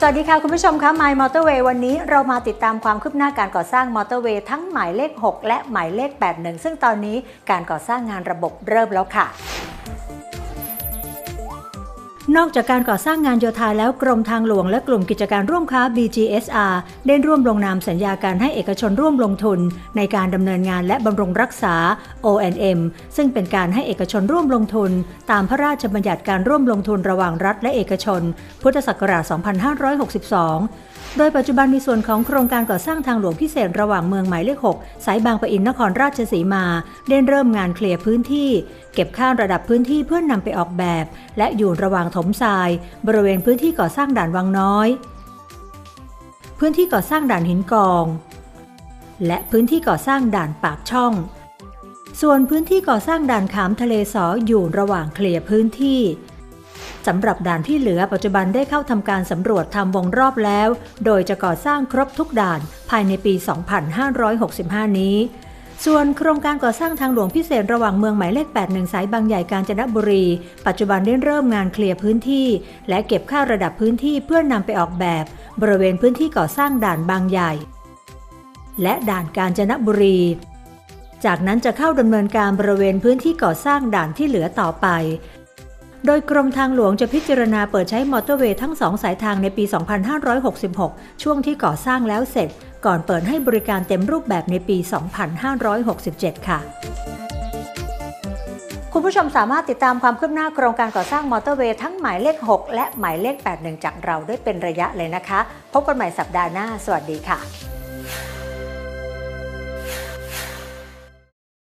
สวัสดีค่ะ คุณผู้ชมคะ My Motorway วันนี้เรามาติดตามความคืบหน้าการก่อสร้างมอเตอร์เวย์ทั้งหมายเลข 6 และหมายเลข 81 ซึ่งตอนนี้การก่อสร้างงานระบบเริ่มแล้วค่ะ นอกจากการก่อสร้างงานโยธาแล้วกรมทางหลวงและกลุ่มกิจการร่วมค้า BGSR ได้ร่วมลงนามสัญญาการให้เอกชนร่วมลงทุน ในการดำเนินงานและบำรุงรักษา O&M ซึ่งเป็นการให้เอกชนร่วมลงทุน ตามพระราชบัญญัติการร่วมลงทุนระหว่างรัฐและเอกชน พุทธศักราช 2562 โดยปัจจุบันมีส่วนของโครงการก่อสร้างทางหลวงพิเศษระหว่างเมืองหมายเลข 6 สายบางปะอินนครราชสีมาได้เริ่มงานเคลียร์พื้นที่ เก็บค่าระดับพื้นที่เพื่อนนำไปออกแบบ และอยู่ระหว่างถมทราย บริเวณพื้นที่ก่อสร้างด่านวังน้อย พื้นที่ก่อสร้างด่านหินกอง และพื้นที่ก่อสร้างด่านปากช่อง ส่วนพื้นที่ก่อสร้างด่านขามทะเลสออยู่ระหว่างเคลียร์พื้นที่ สำหรับด่านที่เหลือปัจจุบันได้เข้าทำการสำรวจทำวงรอบแล้ว โดยจะก่อสร้างครบทุกด่านภายในปี 2565 นี้ ส่วนโครงการก่อสร้างทางหลวงพิเศษระหว่างเมืองหมายเลข 81 สายบางใหญ่กาญจนบุรี ปัจจุบันได้เริ่มงานเคลียร์พื้นที่ และเก็บค่าระดับพื้นที่เพื่อนำไปออกแบบ บริเวณพื้นที่ก่อสร้างด่านบางใหญ่ และด่านกาญจนบุรีจากนั้นจะเข้าดำเนินการบริเวณพื้นที่ก่อสร้างด่านที่เหลือต่อไป โดยกรมทางหลวงจะพิจารณาเปิดใช้มอเตอร์เวย์ทั้งสองสายทางในปี 2566 ช่วงที่ก่อสร้างแล้วเสร็จ ก่อนเปิดให้บริการเต็มรูปแบบในปี 2567 ค่ะคุณผู้ชมสามารถติดตามความคืบหน้าโครงการก่อสร้างมอเตอร์เวย์ทั้งหมายเลข 6 และหมายเลข 81 จากเราได้เป็นระยะเลยนะคะ พบกันใหม่สัปดาห์หน้า สวัสดีค่ะ